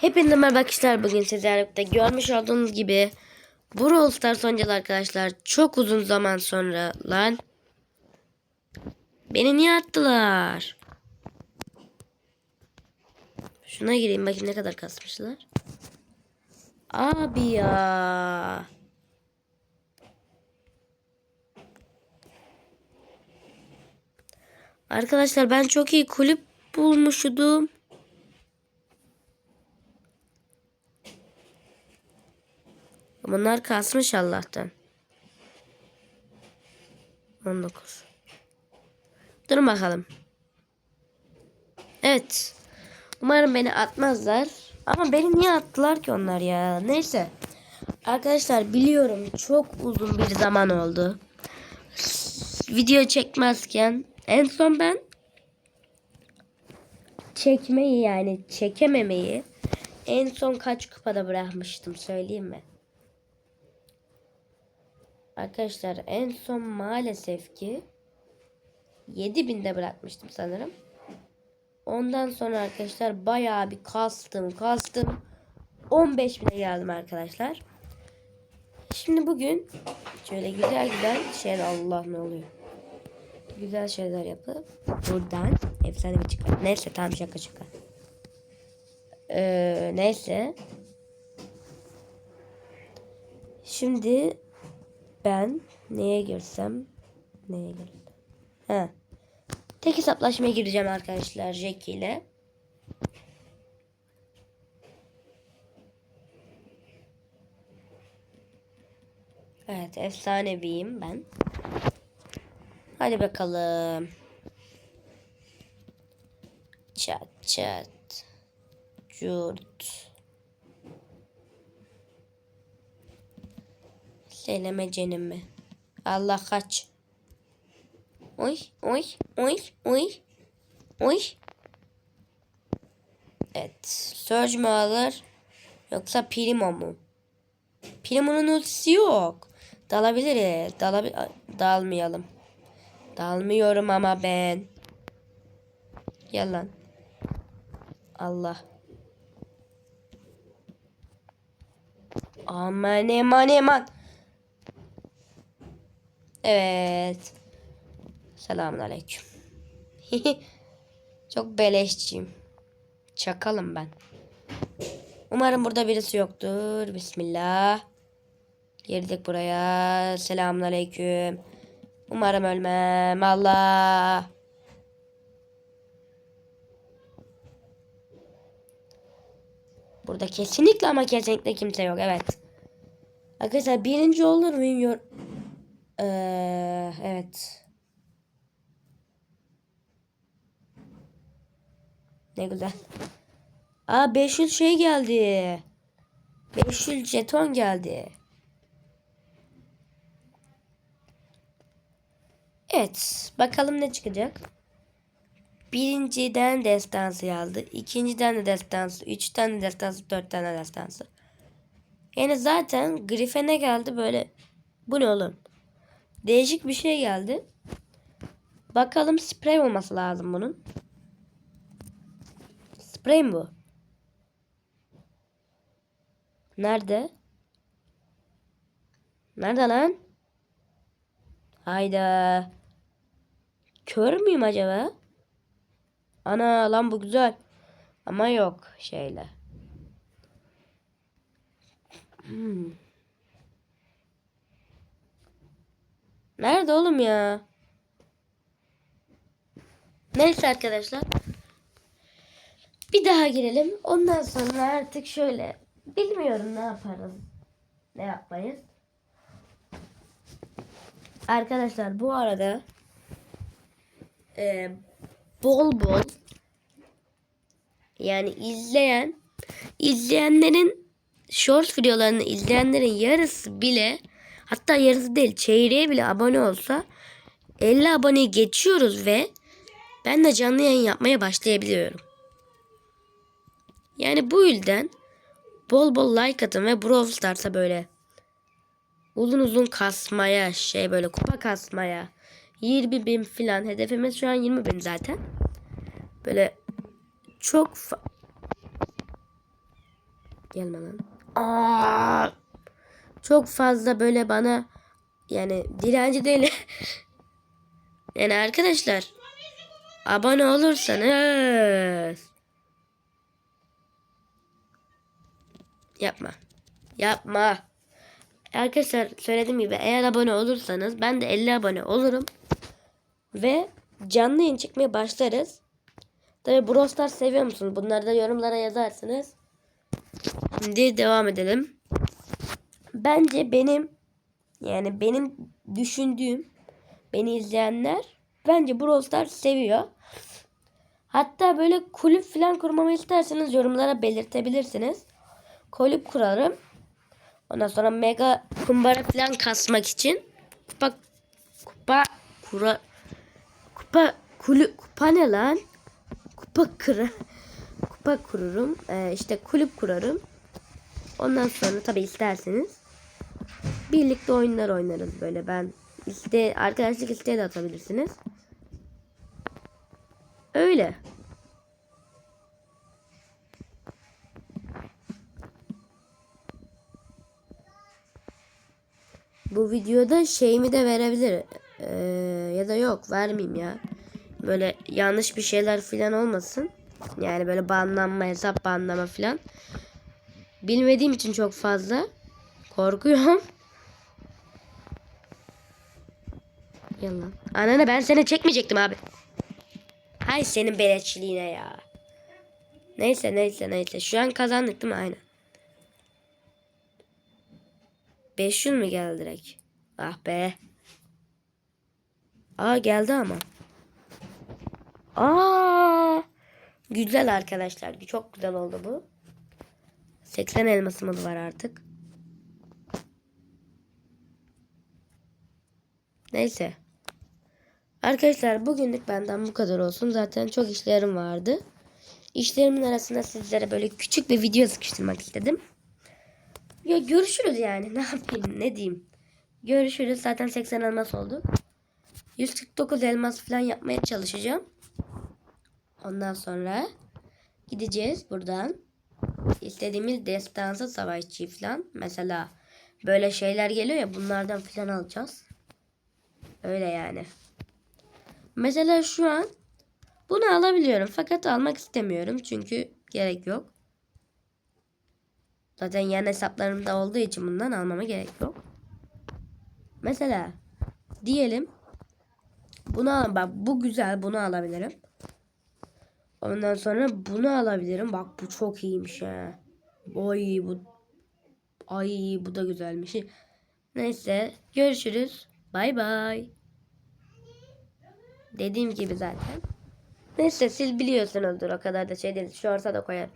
Hepinize merhaba arkadaşlar. Bugün sizlerle görmüş olduğunuz gibi Brawl Stars oynayacağız arkadaşlar. Çok uzun zaman sonra lan. Beni niye attılar? Şuna gireyim bakayım ne kadar kasmışlar. Abi ya. Arkadaşlar ben çok iyi kulüp bulmuşudum. Bunlar kasmış Allah'tan. 19. Durun bakalım. Evet. Umarım beni atmazlar. Ama beni niye attılar ki onlar ya? Neyse. Arkadaşlar biliyorum çok uzun bir zaman oldu. Video çekmezken en son ben çekmeyi yani çekememeyi en son kaç kupada bırakmıştım söyleyeyim mi? Arkadaşlar en son maalesef ki 7000'de bırakmıştım sanırım. Ondan sonra arkadaşlar bayağı bir kastım kastım. 15.000'e geldim arkadaşlar. Şimdi bugün şöyle güzel güzel şeyler Allah ne oluyor? Güzel şeyler yapıp buradan efsane bir çıkar. Neyse tamam şaka şaka. Ee, neyse. Şimdi ben neye girsem neye girsem. Ha tek hesaplaşmaya gireceğim arkadaşlar Jackie ile. Evet efsaneviyim ben. Hadi bakalım. Çat çat. Curt Seleme cenimi. Allah kaç. Oy oy oy oy. Oy. Evet. Surge mi alır? Yoksa Primo mu? Primo'nun ultisi yok. Dalabiliriz. Dalabil dalmayalım. Dalmıyorum ama ben. Yalan. Allah. Aman eman eman. Evet. Selamun aleyküm. Çok beleşçiyim. Çakalım ben. Umarım burada birisi yoktur. Bismillah. Girdik buraya. Selamun aleyküm. Umarım ölmem. Allah. Burada kesinlikle ama kesinlikle kimse yok. Evet. Arkadaşlar birinci olur muyum? Ee, evet. Ne güzel. Aa 500 şey geldi. 500 jeton geldi. Evet. Bakalım ne çıkacak. Birinciden destansı yazdı. İkinciden de destansı. Üçten de destansı. Dörtten de destansı. Yani zaten Grife ne geldi böyle. Bu ne oğlum? Değişik bir şey geldi. Bakalım sprey olması lazım bunun. Sprey mi bu? Nerede? Nerede lan? Hayda. Kör müyüm acaba? Ana lan bu güzel. Ama yok şeyle. Hmm. Nerede oğlum ya? Neyse arkadaşlar. Bir daha girelim. Ondan sonra artık şöyle bilmiyorum ne yaparız. Ne yapmayız. Arkadaşlar bu arada e, bol bol yani izleyen izleyenlerin short videolarını izleyenlerin yarısı bile hatta yarısı değil çeyreğe bile abone olsa 50 aboneyi geçiyoruz ve ben de canlı yayın yapmaya başlayabiliyorum. Yani bu yüzden bol bol like atın ve Brawl Stars'a böyle uzun uzun kasmaya şey böyle kupa kasmaya 20 bin filan hedefimiz şu an 20 bin zaten. Böyle çok Gelme lan. Aa! Çok fazla böyle bana yani direnci değil. yani arkadaşlar abone olursanız yapma. Yapma. Arkadaşlar söylediğim gibi eğer abone olursanız ben de 50 abone olurum. Ve canlı yayın çekmeye başlarız. Tabi Brawl seviyor musunuz? Bunları da yorumlara yazarsınız. Şimdi devam edelim. Bence benim yani benim düşündüğüm beni izleyenler bence Brawl Stars seviyor. Hatta böyle kulüp falan kurmamı isterseniz yorumlara belirtebilirsiniz. Kulüp kurarım. Ondan sonra mega kumbara falan kasmak için kupa kupa kura kupa kulü kupa ne lan? Kupa kıra kupa kururum. Ee, işte kulüp kurarım. Ondan sonra tabi isterseniz birlikte oyunlar oynarız böyle. Ben iste arkadaşlık isteği de atabilirsiniz. Öyle. Bu videoda şeyimi de verebilir. Ee, ya da yok vermeyeyim ya. Böyle yanlış bir şeyler falan olmasın. Yani böyle banlanma, hesap banlama falan. Bilmediğim için çok fazla korkuyorum. Yalan. Anne ben seni çekmeyecektim abi. Hay senin beleçliğine ya. Neyse neyse neyse. Şu an kazandık değil mi? Aynen. 500 mü geldi direkt? Ah be. Aa geldi ama. Aa! Güzel arkadaşlar. Çok güzel oldu bu. 80 elmasımız var artık. Neyse. Arkadaşlar bugünlük benden bu kadar olsun. Zaten çok işlerim vardı. İşlerimin arasında sizlere böyle küçük bir video sıkıştırmak istedim. Ya görüşürüz yani. Ne yapayım ne diyeyim. Görüşürüz. Zaten 80 elmas oldu. 149 elmas falan yapmaya çalışacağım. Ondan sonra gideceğiz buradan. İstediğimiz destansı savaşçı falan. Mesela böyle şeyler geliyor ya bunlardan falan alacağız. Öyle yani. Mesela şu an bunu alabiliyorum fakat almak istemiyorum çünkü gerek yok. Zaten yan hesaplarımda olduğu için bundan almama gerek yok. Mesela diyelim bunu al bak bu güzel bunu alabilirim. Ondan sonra bunu alabilirim. Bak bu çok iyiymiş ha. Oy bu ay bu da güzelmiş. Neyse görüşürüz. Bay bay. Dediğim gibi zaten. Neyse siz biliyorsunuzdur o kadar da şey değil. Şu ortada koyarım.